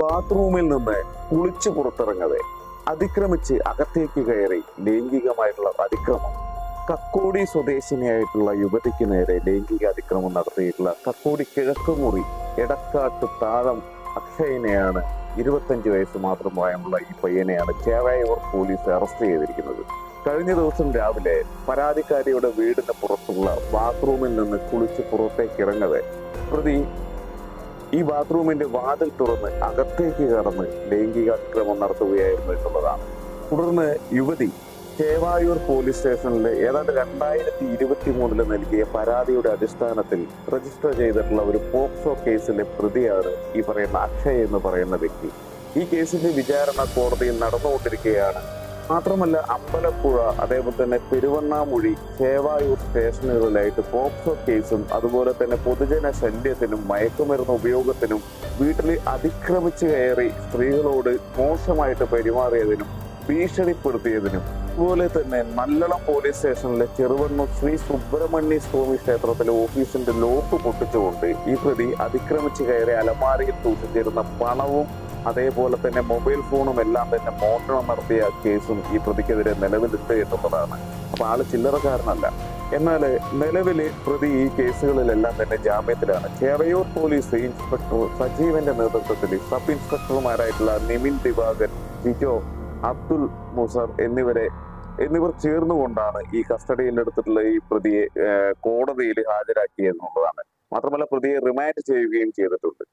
ബാത്റൂമിൽ നിന്ന് കുളിച്ചു പുറത്തിറങ്ങവെ. അതിക്രമിച്ച് അകത്തേക്ക് കയറി ലൈംഗികമായിട്ടുള്ള അതിക്രമം. കക്കോടി സ്വദേശിനിയായിട്ടുള്ള യുവതിക്ക് നേരെ ലൈംഗിക അതിക്രമം നടത്തിയിട്ടുള്ള കക്കോടി കിഴക്കുമുറി എടക്കാട്ട് താഴം അക്ഷയനെയാണ് ഇരുപത്തഞ്ച് വയസ്സ് മാത്രം പ്രായമുള്ള ഈ പയ്യനെയാണ് ചേവായൂർ പോലീസ് അറസ്റ്റ് ചെയ്തിരിക്കുന്നത്. കഴിഞ്ഞ ദിവസം രാവിലെ പരാതിക്കാരിയുടെ വീടിന് പുറത്തുള്ള ബാത്റൂമിൽ നിന്ന് കുളിച്ച് പുറത്തേക്ക് ഇറങ്ങവെ. പ്രതി ഈ ബാത്റൂമിന്റെ വാതിൽ തുറന്ന് അകത്തേക്ക് കടന്ന് ലൈംഗിക അതിക്രമം നടത്തുകയായിരുന്നു എന്നുള്ളതാണ്. തുടർന്ന് യുവതി ചേവായൂർ പോലീസ് സ്റ്റേഷനിൽ ഏതാണ്ട് രണ്ടായിരത്തി ഇരുപത്തി മൂന്നിൽ നൽകിയ പരാതിയുടെ അടിസ്ഥാനത്തിൽ രജിസ്റ്റർ ചെയ്തിട്ടുള്ള ഒരു പോക്സോ കേസിലെ പ്രതിയാണ് ഈ പറയുന്ന അക്ഷയ് എന്ന് പറയുന്ന വ്യക്തി. ഈ കേസിന്റെ വിചാരണ കോടതിയിൽ നടന്നുകൊണ്ടിരിക്കുകയാണ് മാത്രമല്ല അമ്പലപ്പുഴ അതേപോലെ തന്നെ പെരുവണ്ണാമൊഴി ചേവായൂർ സ്റ്റേഷനുകളിലായിട്ട് പോക്സോ കേസും അതുപോലെ തന്നെ പൊതുജന ശല്യത്തിനും മയക്കുമരുന്ന് ഉപയോഗത്തിനും വീട്ടിൽ അതിക്രമിച്ചു കയറി സ്ത്രീകളോട് മോശമായിട്ട് പെരുമാറിയതിനും ഭീഷണിപ്പെടുത്തിയതിനും അതുപോലെ തന്നെ നല്ലളം പോലീസ് സ്റ്റേഷനിലെ ചെറുവണ്ണൂർ ശ്രീ സുബ്രഹ്മണ്യ സ്വാമി ക്ഷേത്രത്തിലെ ഓഫീസിന്റെ ലോക്ക് പൊട്ടിച്ചുകൊണ്ട് ഈ പ്രതി അതിക്രമിച്ചു കയറി അലമാരയിൽ സൂക്ഷിച്ചിരുന്ന പണവും അതേപോലെ തന്നെ മൊബൈൽ ഫോണും എല്ലാം തന്നെ മോഷണം നടത്തിയ കേസും ഈ പ്രതിക്കെതിരെ നിലവിലുണ്ട് എന്നുള്ളതാണ്. അപ്പൊ ആൾ ചില്ലറക്കാരനല്ല. എന്നാൽ നിലവിൽ പ്രതി ഈ കേസുകളിലെല്ലാം തന്നെ ജാമ്യത്തിലാണ്. ചേറയൂർ പോലീസ് ഇൻസ്പെക്ടർ സജീവന്റെ നേതൃത്വത്തിൽ സബ് ഇൻസ്പെക്ടർമാരായിട്ടുള്ള നിമിൻ ദിവാകർ ജിജോ അബ്ദുൽ മുസർ എന്നിവരെ എന്നിവർ ചേർന്നുകൊണ്ടാണ് ഈ കസ്റ്റഡിയിൽ എടുത്തിട്ടുള്ള ഈ പ്രതിയെ കോടതിയിൽ ഹാജരാക്കിയെന്നുള്ളതാണ്. മാത്രമല്ല പ്രതിയെ റിമാൻഡ് ചെയ്യുകയും ചെയ്തിട്ടുണ്ട്.